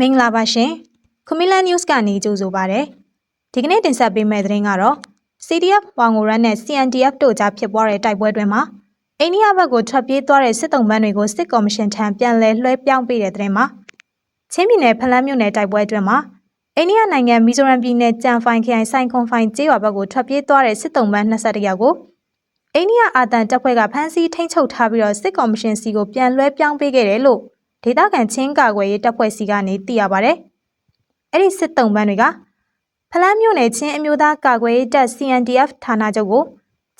မင်္ဂလာပါရှင်ခမီလာ news ကနေကြိုဆိုပါရစေဒီကနေ့တင်ဆက်ပေးမယ့်သတင်းကတော့ CDF ဝါငိုရန်နဲ့ CNDF တို့ကြားဖြစ်ပွားတဲ့တိုက်ပွဲတွင်မှာအိန္ဒိယဘက်ကိုထွက်ပြေးသွားတဲ့စစ်တုံးပန်းတွေကိုစစ်ကော်မရှင်ထံပြန်လည်လွှဲပြောင်းပေးတဲ့သတင်းမှာချင်းပြည်နယ်ဖလန်းမြို့နယ်တိုက်ပွဲတွင်မှာအိန္ဒိယနိုင်ငံမီဇိုရမ်ပြည်နယ်ကြံဖိုင်ခရိုင်ဆိုင်ခွန်ဖိုင်ကျေးရွာဘက်ကိုထွက်ပြေးသွားတဲ့စစ်တုံးပန်း21ယောက်ကိုအိန္ဒိယအာတန်တပ်ဖွဲ့ကဖမ်းဆီးထိန်းချုပ်ထားပြီးတော့စစ်ကော်မရှင်စီကိုပြန်လွှဲပြောင်းပေးခဲ့တယ်လို့ ဒေသခံချင်းကာကွယ်ရေးတပ်ဖွဲ့စီကနေသိရပါဗျ။အဲ့ဒီစစ်တုံးပန်းတွေကဖလန်းမြို့နယ်ချင်းအမျိုးသားကာကွယ်ရေးတပ် CNDF ဌာနချုပ်ကို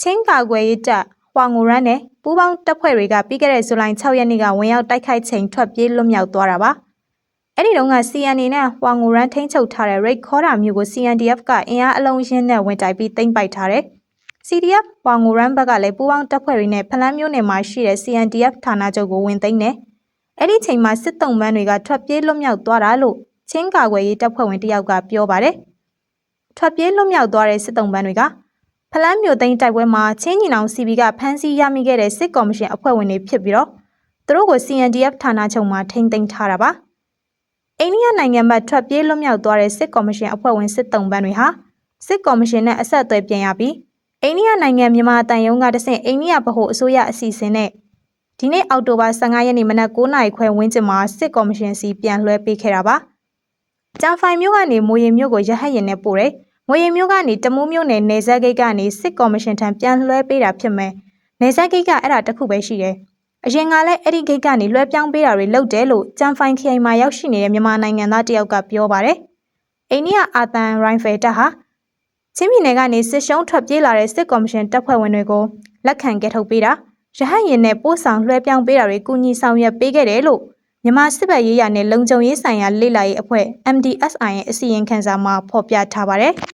ချင်းကာကွယ်ရေးတပ်ဟွာငိုရန်နဲ့ပူးပေါင်းတပ်ဖွဲ့တွေကပြီးခဲ့တဲ့ဇူလိုင်6ရက်နေ့ကဝင်ရောက်တိုက်ခိုက်ချိန်ထွက်ပြေးလွတ်မြောက်သွားတာပါ။အဲ့ဒီတုန်းက CNA နဲ့ဟွာငိုရန်ထိန်းချုပ်ထားတဲ့ရိတ်ခေါ်တာမျိုးကို CNDF ကအင်အားအလုံးရင်းနဲ့ဝင်တိုက်ပြီးသိမ်းပိုက်ထားတယ်။ CDF ဟွာငိုရန်ဘက်ကလည်းပူးပေါင်းတပ်ဖွဲ့တွေနဲ့ဖလန်းမြို့နယ်မှာရှိတဲ့ CNDF ဌာနချုပ်ကိုဝင်သိမ်းတယ်။ အဲ့ဒီချိန်မှာစစ်တုံးပန်းတွေကထွက်ပြေးလွတ်မြောက်သွားတာလို့ချင်းကာကွယ်ရေးတပ်ဖွဲ့ဝင်တယောက်ကပြောပါတယ်။ထွက်ပြေးလွတ်မြောက်သွားတဲ့စစ်တုံးပန်းတွေကဖလန်းမြို့သိမ်းတိုက်ပွဲမှာချင်းညီနောင် CB ကဖမ်းဆီးရမိခဲ့တဲ့စစ်ကော်မရှင်အဖွဲ့ဝင်တွေဖြစ်ပြီးတော့သူတို့ကို CNDF ဌာနချုပ်မှာထိန်းသိမ်းထားတာပါ။အိန္ဒိယနိုင်ငံဘက်ထွက်ပြေးလွတ်မြောက်သွားတဲ့စစ်ကော်မရှင်အဖွဲ့ဝင်စစ်တုံးပန်းတွေဟာစစ်ကော်မရှင်နဲ့အဆက်အသွယ်ပြန်ရပြီးအိန္ဒိယနိုင်ငံမြန်မာတန်ယုံကတဆင့်အိန္ဒိယဗဟိုအစိုးရအစီအစဉ်နဲ့ ဒီနေ့အောက်တိုဘာ15ရက်နေ့မနက်9:00နာရီခွဲဝန်းကျင်မှာစစ်ကော်မရှင်စီပြန်လွှဲပေးခဲ့တာပါ။ကြာဖိုင်မြို့ကနေမိုးရင်မြို့ကိုရဟတ်ရင်နဲ့ပို့တယ်။မိုးရင်မြို့ကနေတမူးမြို့နယ်နေဆက်ဂိတ်ကနေစစ်ကော်မရှင်ထံပြန်လွှဲပေးတာဖြစ်မယ်။နေဆက်ဂိတ်ကအဲ့ဒါတခုပဲရှိတယ်။အရင်ကလည်းအဲ့ဒီဂိတ်ကနေလွှဲပြောင်းပေးတာတွေလုပ်တယ်လို့ကြံဖိုင်ခရိုင်မှာရောက်ရှိနေတဲ့မြန်မာနိုင်ငံသားတယောက်ကပြောပါတယ်။အိန္ဒိယအာတန်ရိုင်ဖယ်တပ်ဟာချင်းပြည်နယ်ကနေစစ်ရှုံးထွက်ပြေးလာတဲ့စစ်ကော်မရှင်တပ်ဖွဲ့ဝင်တွေကိုလက်ခံကဲထုတ်ပေးတာ ရဟတ်ရင်နဲ့ပို့ဆောင်လွှဲပြောင်းပေးတာတွေကူညီဆောင်ရွက်ပေးခဲ့တယ်လို့မြန်မာစစ်ဘက်ရေးရာနဲ့လုံခြုံရေးဆိုင်ရာလေ့လာရေးအဖွဲ့ MDSI ရဲ့အစီရင်ခံစာမှာဖော်ပြထားပါတယ်